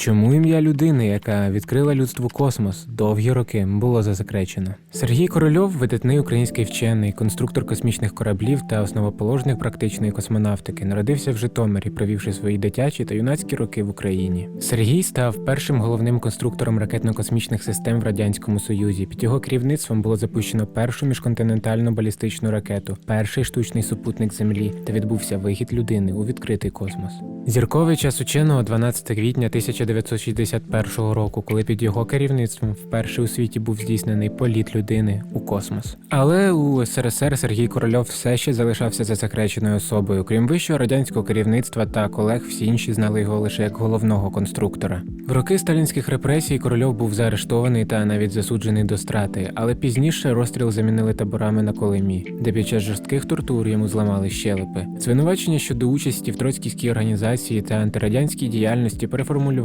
Чому ім'я людини, яка відкрила людству космос, довгі роки було засекречено? Сергій Корольов, видатний український вчений, конструктор космічних кораблів та основоположник практичної космонавтики, народився в Житомирі, провівши свої дитячі та юнацькі роки в Україні. Сергій став першим головним конструктором ракетно-космічних систем в радянському союзі. Під його керівництвом було запущено першу міжконтинентальну балістичну ракету, перший штучний супутник Землі, та відбувся вихід людини у відкритий космос. Зірковий час ученого 12 квітня 1961 року, коли під його керівництвом вперше у світі був здійснений політ людини у космос. Але у СРСР Сергій Корольов все ще залишався засекреченою особою. Крім вищого радянського керівництва та колег, всі інші знали його лише як головного конструктора. В роки сталінських репресій Корольов був заарештований та навіть засуджений до страти, але пізніше розстріл замінили таборами на Колимі, де під час жорстких тортур йому зламали щелепи. Звинувачення щодо участі в троцькійській організації та антирадянській діяльності переформулювали